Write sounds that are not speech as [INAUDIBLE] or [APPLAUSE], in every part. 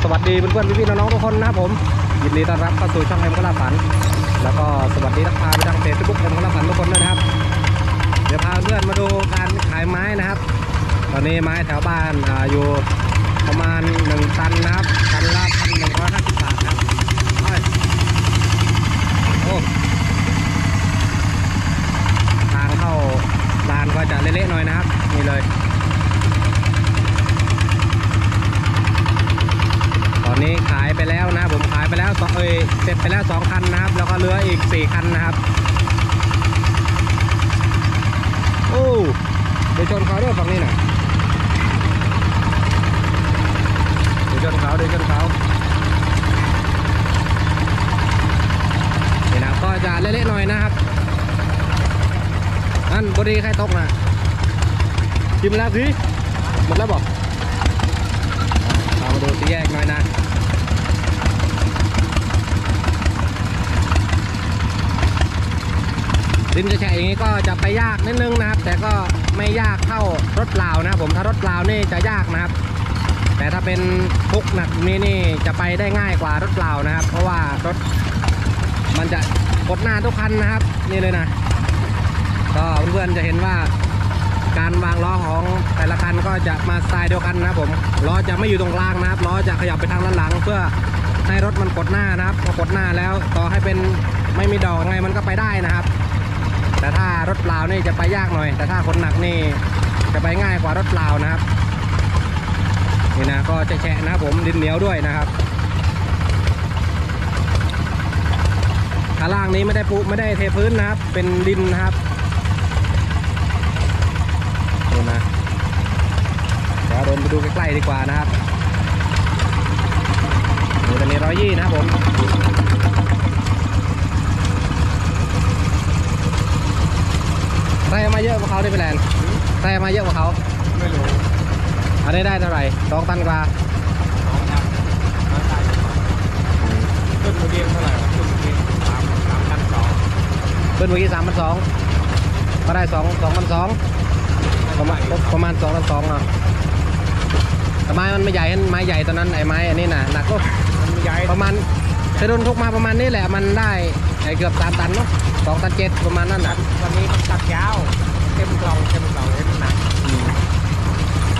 สวัสดีเพื่อนๆพี่ๆน้องๆทุกคนนะครับผมยินดีต้อนรับเข้าสู่ช่องเอ็มกลาฝัน แล้วก็สวัสดีทักทายไปทางเฟซบุ๊กเอ็มกลาฝันทุกคนด้วยนะครับ เดี๋ยวพาเพื่อนมาดูการขายไม้นะครับ ตอนนี้ไม้แถวบ้านออยู่ประมาณ1ตันนะครับตันละพันหนึ่งร้อยห้าสิบบาทนะครับเอ้ยโอ้ทางเข้าลานก็จะเละๆหน่อยนะครับนี่เลย ตอนนี้ขายไปแล้วนะครับผมขายไปแล้วสองเอ้ยเสร็จไปแล้วสองคันนะครับ แล้วก็เหลืออีกสี่คันนะครับ โอ้เดี๋ยวชนเขาด้วยฝั่งนี้หน่อยเดี๋ยวชนเขาเดี๋ยวชนเขานี่นะก็จะเละๆหน่อยนะครับนั่นบดีใครตกนะกินแล้วพี่หมดแล้วบอกเรามาดูสีแยกหน่อยนะ ดินจะแฉะอย่างนี้ก็จะไปยากนิดนึงนะครับ แต่ก็ไม่ยากเท่ารถเปล่านะครับผมถ้ารถเปล่านี่จะยากนะครับ แต่ถ้าเป็นพุกหนักนี้นี่จะไปได้ง่ายกว่ารถเปล่านะครับ เพราะว่ารถมันจะกดหน้าทุกคันนะครับ นี่เลยนะก็เพื่อนๆจะเห็นว่าการวางล้อของแต่ละคันก็จะมาสไตล์เดียวกันนะครับผมล้อจะไม่อยู่ตรงกลางนะครับล้อจะขยับไปทางด้านหลัง เพื่อให้รถมันกดหน้านะครับพอกดหน้าแล้วต่อให้เป็นไม่มีดอกไงมันก็ไปได้นะครับ แต่ถ้ารถเปล่านี่จะไปยากหน่อย แต่ถ้าคนหนักนี่จะไปง่ายกว่ารถเปล่านะครับนี่นะก็จะแฉะนะผมดินเหนียวด้วยนะครับข้างล่างนี้ไม่ได้ปูไม่ได้เทพื้นนะครับ เป็นดินนะครับนี่นะเดี๋ยวเดินไปดูใกล้ๆดีกว่านะครับนี่ตอนนี้ร้อยยี่นะครับผม ได้มาเยอะกว่าเขาได้ไปแลนด์ได้มาเยอะกว่าเขาไม่รู้อันนี้ได้เท่าไหร่สองตันกว่าสองพันต้นโมเดลเท่าไหร่วะต้นโมเดลสามสามพันสองเป็นเมื่อกี้สามพันสองก็ได้สองสองพันสองประมาณประมาณสองพันสองเนาะแต่ไม้มันไม่ใหญ่เห็นไม้ใหญ่ตอนนั้นไอ้ไม้อันนี้น่ะหนักก็มันใหญ่ประมาณเซรุนทุกมาประมาณนี้แหละมันได้ไอ้เกือบสามตันเนาะสองตันเจ็ดประมาณนั้นน่ะวันนี้มันตัดยาว เต็มกล่องเต็มกล่องเต็มหนักอืม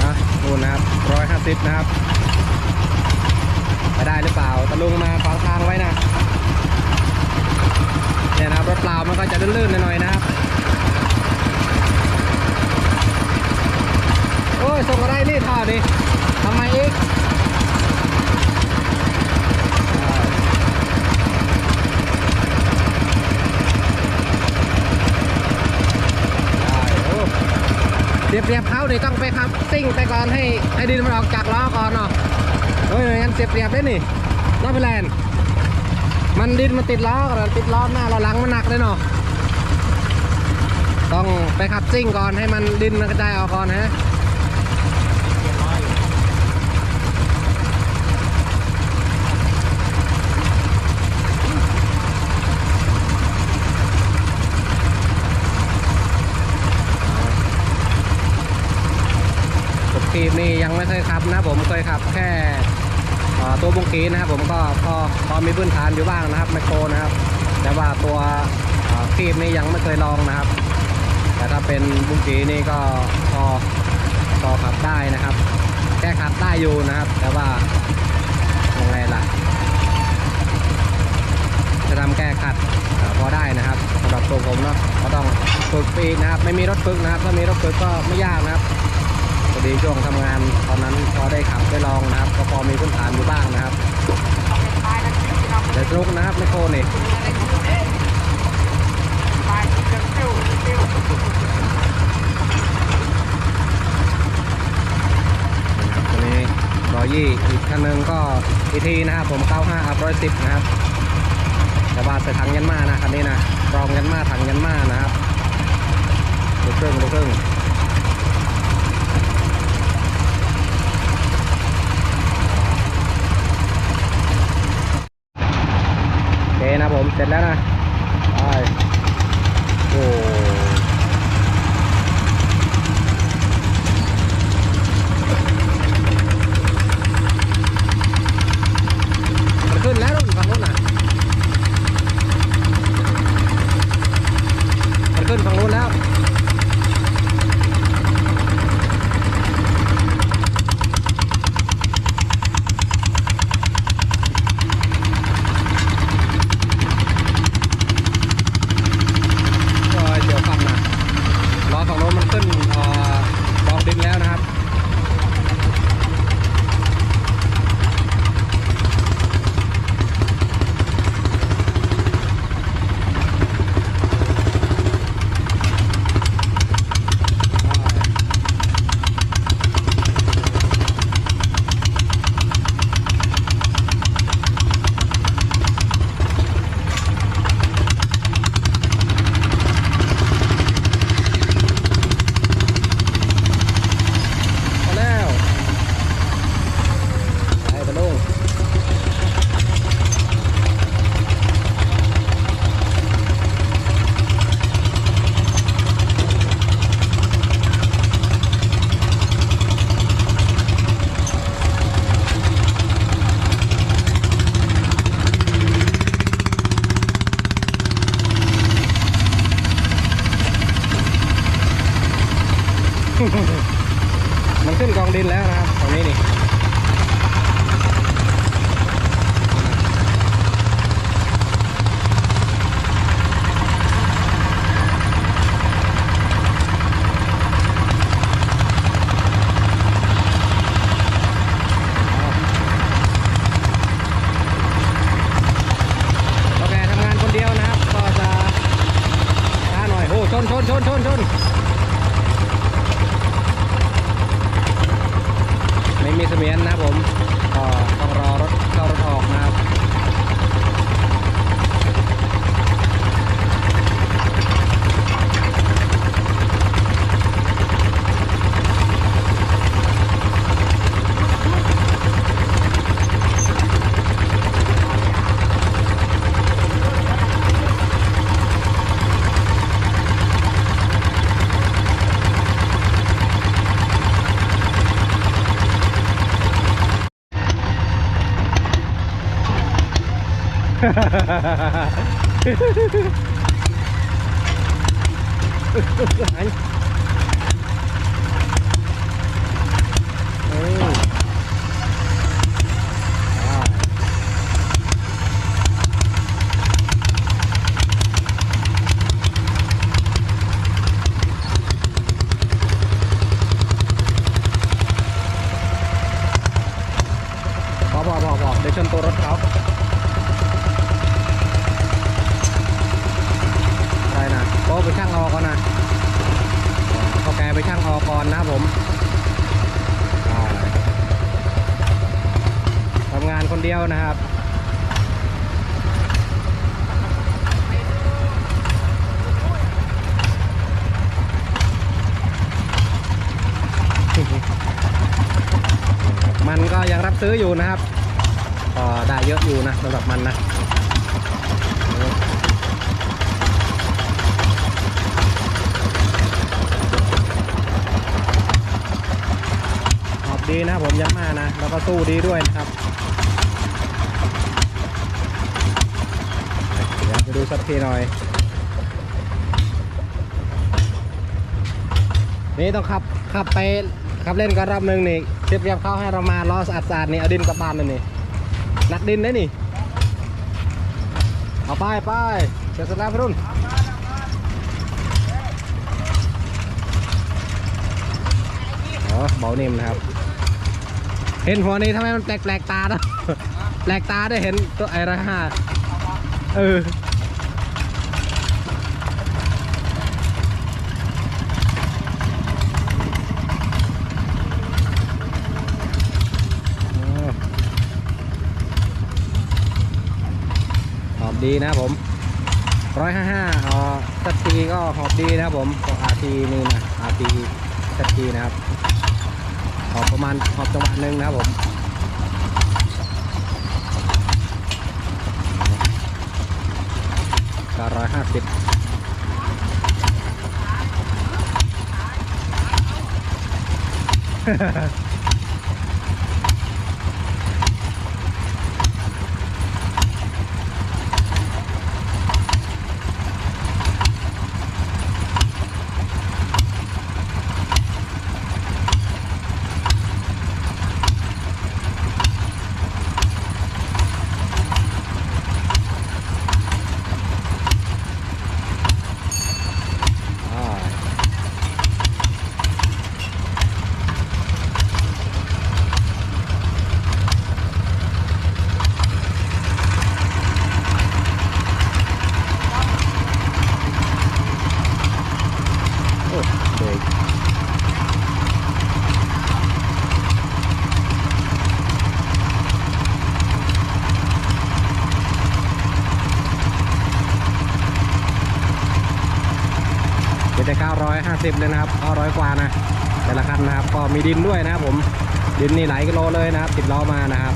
อะนู่นนะครับร้อยห้าสิบนะครับไปได้หรือเปล่าตะลุงมาขวางทางไว้นะเนี่ยนะครับรถเปล่ามันก็จะลื่นๆหน่อยๆนะครับโอ้ยส่งอะไรนี่ท่อดิทำไมอีกได้โอ้ เรียบเรียบๆเขาดิต้องไปครับซิ่งไปก่อนให้ให้ดินมันออกจากล้อก่อนเนาะเฮ้ยงั้นเสียบเรียบได้นี่นอกไปแลนมันดินมันติดล้อก่อนติดล้อหน้าล้อหลังมันหนักเลยเนาะต้องไปขับซิ่งก่อนให้มันดินมันกระจายออกก่อนฮะ เรียบร้อย ผมคีบนี่ยังไม่เคยขับนะผมเคยขับแค่ตัวบุงกีนะครับผมก็พอพอมีพื้นฐานอยู่บ้างนะครับไมโครนะครับ แต่ว่าตัวเอ่อคีบนี่ยังไม่เคยลองนะครับ แต่ถ้าเป็นบุงกีนี่ก็พอพอขับได้นะครับ แค่ขับได้อยู่นะครับ แต่ว่ายังไงล่ะ จะทำแก้ขัดอพอได้นะครับสำหรับตัวผมเนาะก็ต้องฝึกปีนะครับ ไม่มีรถฝึกนะครับ ถ้ามีรถฝึกก็ไม่ยากนะครับ ดีช่วงทำงานตอนนั้นพอได้ขับได้ลองนะครับ ก็พอมีพื้นฐานอยู่บ้างนะครับเดี๋ยวลุกนะครับไม่โคนี่นะครับตัวนี้ร้อยยี่อีกคันหนึ่งก็อีทีนะครับผม 95อัพร้อยสิบนะครับแต่ว่าใส่ถังยันมานะคันนี้นะรองยันมาถังยันมานะครับลูกครึ่งลูครึ่ง เสร็จแล้วนะไปโอ้ขึ้นแล้วฝั่งโน้นน่ะมันขึ้นฝั่งโน้นแล้ว ชนชนชนชนชนไม่มีเสมียนนะครับผมก็ต้องรอรถเข้ารถออกนะครับ [LAUGHS] Anh. เดียวนะครับมันก็ยังรับซื้ออยู่นะครับก็ได้เยอะอยู่นะสำหรับมันนะออกดีนะผมยันมานะ แล้วก็สู้ดีด้วยนะครับ สักทีหน่อย นี่ต้องขับขับไปขับเล่นกันรอบหนึ่งนี่เทียบเทียบเข้าให้เรามาล้อสะอาดๆนี่เอาดินกลับบ้านเลยนี่หนักดินนะนี่ เอาไปไปเสร็จแล้วพี่รุ่นอ๋อเบานิ่มนะครับ เห็นหัวนี้ทำไมมันแปลกแปลกๆตาเนอะแปลกตาได้เห็นตัวไอ้ไรฮะเออ ดีนะผมร้อยห้าห้าอ๋อสตีก็หอบดีนะครับผมก็อาทีนี่นะอาทีสตีนะครับหอบประมาณหอบจังหวะหนึ่งนะครับผมก็ร้อยห้าสิบอ่า 150 เลยนะครับเอาร้อยกว่านะแต่ละคันนะครับก็มีดินด้วยนะครับผมดินนี่หลายกิโลเลยนะครับติดล้อมานะครับ